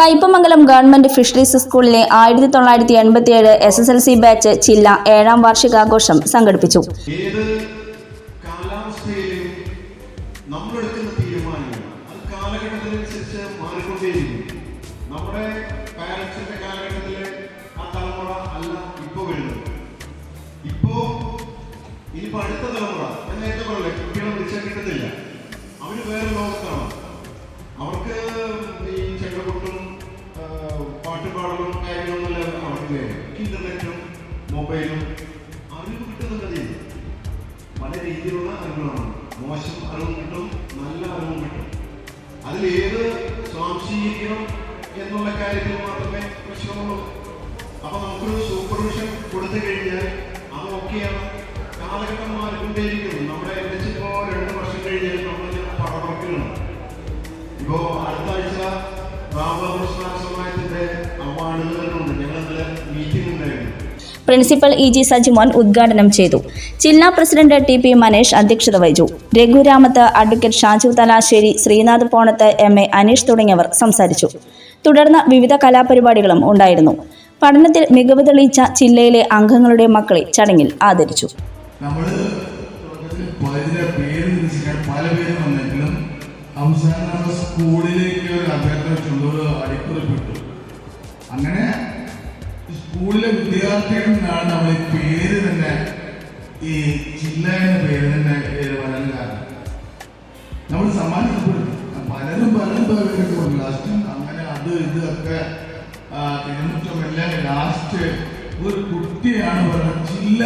Kaipamangalam government fisheries സ്കൂളിലെ ആയിരത്തി തൊള്ളായിരത്തി എൺപത്തിയേഴ് S S L C batch ചില്ല ഏഴാം വാർഷികാഘോഷം സംഘടിപ്പിച്ചു. നമ്മുടെ കാലഘട്ടത്തിലെ ആ അല്ല ഇനിയിപ്പോ അടുത്ത തലമുറ ഞാൻ കുട്ടികളെ കിട്ടത്തില്ല. വേറെ ലോകത്താണ്? പാട്ടുപാടലും കാര്യങ്ങളൊന്നുമല്ല അവർക്ക് വേണം. ഇന്റർനെറ്റും മൊബൈലും അറിവ് കിട്ടുന്നുണ്ട് അതിൽ. പല രീതിയിലുള്ള അറിവുകളാണ്. മോശം അറിവും കിട്ടും നല്ല അറിവും കിട്ടും. അതിൽ ഏത് സ്വാംശീകരിക്കണം എന്നുള്ള കാര്യത്തിൽ മാത്രമേ പ്രശ്നമുള്ളൂ. അപ്പൊ നമുക്കൊരു സൂപ്പർവിഷൻ കൊടുത്തു കഴിഞ്ഞാൽ അത് ഓക്കെയാണ്. കാലഘട്ടം മാറിക്കൊണ്ടേയിരിക്കുന്നു. നമ്മുടെ ഇപ്പോ രണ്ട് വർഷം കഴിഞ്ഞാൽ നമ്മളിങ്ങനെ പടവർക്കുകയാണ് ഇപ്പോ അടുത്ത ആഴ്ച Ramakrishna principal E G Sajimon ഉദ്ഘാടനം ചെയ്തു. ജില്ലാ പ്രസിഡന്റ് ടി പി മനേഷ് അധ്യക്ഷത വഹിച്ചു. Raghuramath advocate Shaju Thalassery Sreenath Ponath M A Aneesh തുടങ്ങിയവർ സംസാരിച്ചു. തുടർന്ന് വിവിധ കലാപരിപാടികളും ഉണ്ടായിരുന്നു. പഠനത്തിൽ മികവ് തെളിയിച്ച ജില്ലയിലെ അംഗങ്ങളുടെ മക്കളെ ചടങ്ങിൽ ആദരിച്ചു. അവസാനം സ്കൂളിലേക്ക് ഒരു അഭ്യർത്ഥന വെച്ചുകൊണ്ട് അടിക്കുറിപ്പിട്ടു. അങ്ങനെ സ്കൂളിലെ വിദ്യാർത്ഥികളിൽ നമ്മൾ ഈ പേര് തന്നെ ഈ ജില്ല എന്ന പേര് തന്നെ വരാൻ കാരണം? നമ്മൾ സമ്മാനിക്കപ്പെടും. പലരും പലരും പേരും ലാസ്റ്റ് അങ്ങനെ അത് ഇത് ഒക്കെ തിരുമുറ്റമെല്ലാം ലാസ്റ്റ് ഒരു കുട്ടിയാണ് പറഞ്ഞത്. ജില്ല.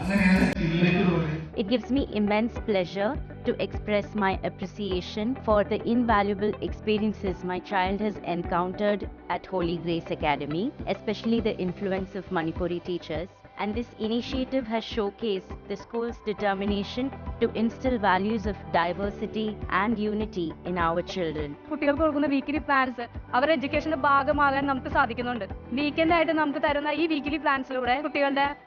അങ്ങനെയാണ് ജില്ലയ്ക്ക് പറയുന്നത് It gives me immense pleasure to express my appreciation for the invaluable experiences my child has encountered at Holy Grace Academy, especially the influence of Manipuri teachers. And this initiative has showcased the school's determination to instill values of diversity and unity in our children. കുട്ടികൾക്ക് കൊടുക്കുന്ന plans സാധിക്കുന്നുണ്ട് തരുന്ന ഈ പ്ലാൻസിലൂടെ